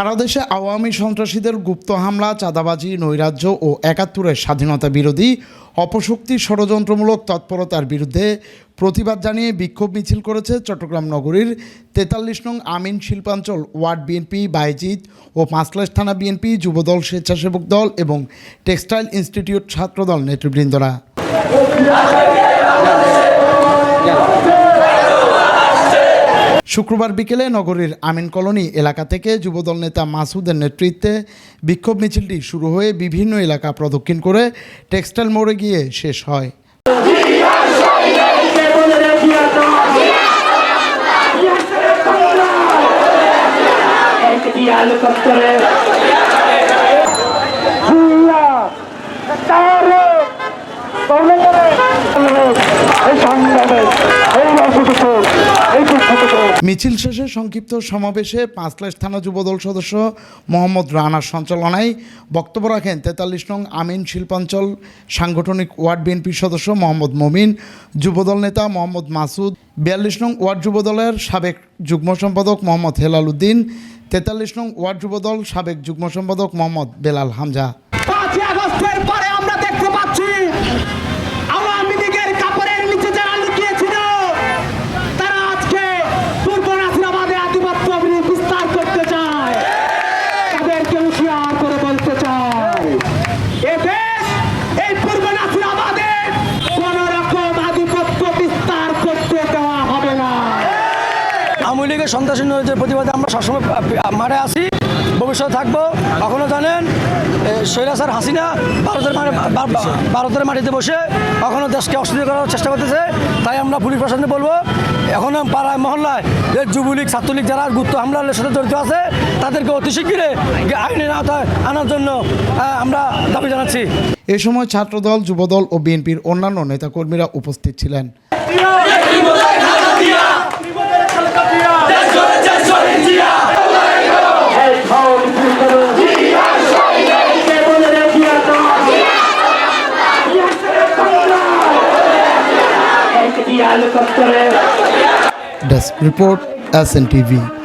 সারা দেশে আওয়ামী সন্ত্রাসীদের গুপ্ত হামলা, চাঁদাবাজি, নৈরাজ্য ও একাত্তরের স্বাধীনতা বিরোধী অপশক্তি ষড়যন্ত্রমূলক তৎপরতার বিরুদ্ধে প্রতিবাদ জানিয়ে বিক্ষোভ মিছিল করেছে চট্টগ্রাম নগরীর তেতাল্লিশ নং আমিন শিল্পাঞ্চল ওয়ার্ড বিএনপি, বাইজিৎ ও পাঁচলাশ থানা বিএনপি, যুবদল, স্বেচ্ছাসেবক দল এবং টেক্সটাইল ইনস্টিটিউট ছাত্রদল নেতৃবৃন্দরা। শুক্রবার বিকেলে নগরীর আমিন কলোনি এলাকা থেকে যুবদল নেতা মাসুদের নেতৃত্বে বিক্ষোভ মিছিলটি শুরু হয়ে বিভিন্ন এলাকা প্রদক্ষিণ করে টেক্সটাইল মোড়ে গিয়ে শেষ হয়। এই সংগ্রামে, এই মিছিল শেষে সংক্ষিপ্ত সমাবেশে পাঁচলাশ থানা যুবদল সদস্য মোহাম্মদ রানার সঞ্চালনায় বক্তব্য রাখেন তেতাল্লিশ নং আমিন শিল্পাঞ্চল সাংগঠনিক ওয়ার্ড বিএনপির সদস্য মোহাম্মদ মমিন, যুবদল নেতা মোহাম্মদ মাসুদ, বিয়াল্লিশ নং ওয়ার্ড যুবদলের সাবেক যুগ্ম সম্পাদক মোহাম্মদ হেলাল উদ্দিন, তেতাল্লিশ নং ওয়ার্ড যুবদল সাবেক যুগ্ম সম্পাদক মোহাম্মদ বেলাল হামজা। আওয়ামী লীগের সন্ত্রাসী প্রতিবাদে আমরা সবসময় মাঠে আসি ভবিষ্যতে থাকব। কখনো জানেন স্বৈরাচার হাসিনা ভারতের ভারতের মাটিতে বসে এখনও দেশকে অস্থির করার চেষ্টা করতেছে। তাই আমরা পুলিশ প্রশাসনে বলব এখনও পাড়ায়, মহল্লায় যে যুবলীগ, ছাত্রলীগ যারা গুপ্ত হামলার সাথে জড়িত আছে, তাদেরকে অতি শীঘ্রে আইনের আওতায় আনার জন্য আমরা দাবি জানাচ্ছি। এ সময় ছাত্রদল, যুবদল ও বিএনপির অন্যান্য নেতাকর্মীরা উপস্থিত ছিলেন। S N TV